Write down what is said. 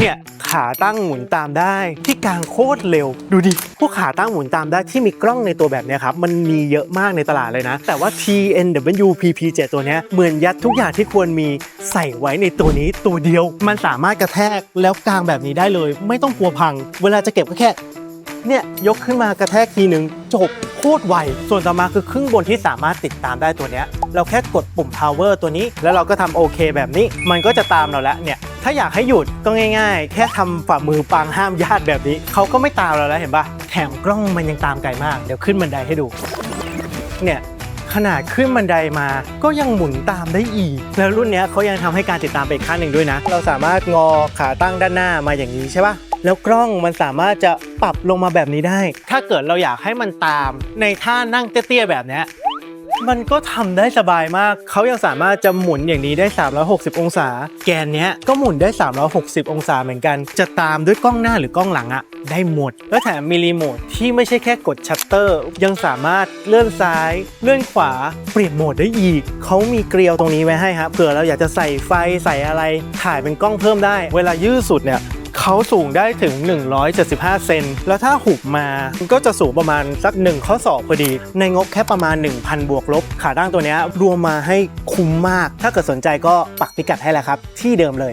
เนี่ยขาตั้งหมุนตามได้ที่กลางโคตรเร็ว ดูดิพวกขาตั้งหมุนตามได้ที่มีกล้องในตัวแบบเนี้ยครับ มันมีเยอะมากในตลาดเลยนะ แต่ว่า TNW PP7 ตัวเนี้ยเหมือนยัดทุกอย่างที่ควรมีใส่ไว้ในตัวนี้ตัวเดียว มันสามารถกระแทกแล้วกลางแบบนี้ได้เลย ไม่ต้องกลัวพัง เวลาจะเก็บก็แค่ เนี่ยยกขึ้นมากระแทกทีหนึ่งจบ คตรไว ส่วนต่อมาคือครึ่งบนที่สามารถติดตามได้ตัวเนี้ย เราแค่กดปุ่ม power ตัวนี้ แล้วเราก็ทำโอเคแบบนี้ มันก็จะตามเราแล้วเนี่ย ถ้าอยากให้หยุดก็ง่าย ๆ แค่ทำฝ่ามือปางห้ามญาติแบบนี้ เขาก็ไม่ตามเราแล้วเห็นปะแถมกล้องมันยังตามไกลมาก เดี๋ยวขึ้นบันไดให้ดู เนี่ยขนาดขึ้นบันไดมาก็ยังหมุนตามได้อีก แล้วรุ่นนี้เขายังทำให้การติดตามไปอีกขั้นหนึ่งด้วยนะ เราสามารถงอขาตั้งด้านหน้ามาอย่างนี้ใช่ปะ แล้วกล้องมันสามารถจะปรับลงมาแบบนี้ได้ ถ้าเกิดเราอยากให้มันตามในท่านั่งเตี้ยๆแบบเนี้ยมันก็ทำได้สบายมาก เขายังสามารถจะหมุนอย่างนี้ได้ 360 องศา แกนเนี้ยก็หมุนได้ 360 องศาเหมือนกัน จะตามด้วยกล้องหน้าหรือกล้องหลังอะได้หมด แล้วแถมมีรีโมทที่ไม่ใช่แค่กดชัตเตอร์ ยังสามารถเลื่อนซ้าย เลื่อนขวา เปลี่ยนโหมดได้อีก เขามีเกลียวตรงนี้ไว้ให้ครับเผื่อเราอยากจะใส่ไฟใส่อะไร ถ่ายเป็นกล้องเพิ่มได้ เวลายืดสุดเนี่ย เขาสูงได้ถึง 175 เซน แล้วถ้าหุบมาก็จะสูงประมาณสัก 1 ข้อศอกพอดี ในงบแค่ประมาณ 1,000 บวกลบ ขาตั้งตัวนี้รวมมาให้คุ้มมาก ถ้าเกิดสนใจก็ปักพิกัดให้แล้วครับ ที่เดิมเลย